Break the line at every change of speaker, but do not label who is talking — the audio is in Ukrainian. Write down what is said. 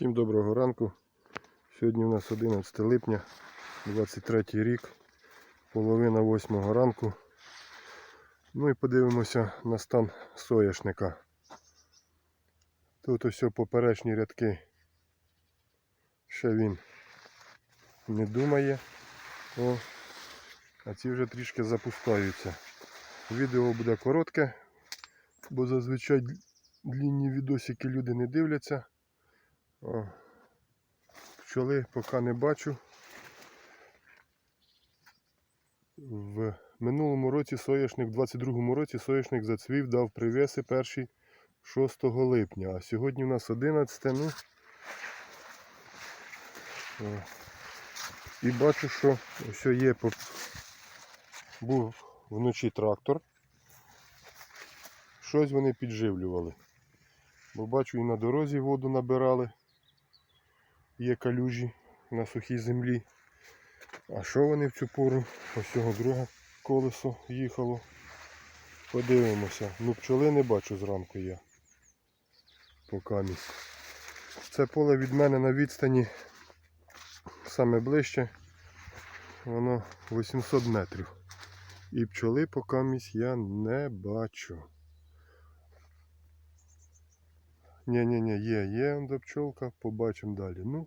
Всім доброго ранку. Сьогодні у нас 11 липня, 23 рік, половина восьмого ранку. Ну і подивимося на стан соняшника. Тут ось поперечні рядки. Ще він не думає. О, а ці вже трішки запускаються. Відео буде коротке, бо зазвичай длінні відосики люди не дивляться. О, пчоли поки не бачу. В минулому році соняшник, в 22-му році соняшник зацвів, дав привеси перші 6 липня. А сьогодні у нас 11, ну. О. І бачу, що ось є був вночі трактор. Щось вони підживлювали. Бо бачу і на дорозі воду набирали. Є калюжі на сухій землі. А що вони в цю пору? Ось цього друге колесо їхало. Подивимося. Ну пчоли не бачу зранку я. Покамість. Це поле від мене на відстані саме ближче. Воно 800 метрів. І пчоли покамість я не бачу. Ні-ні-ні, є, є до пчолка, побачимо далі. Ну,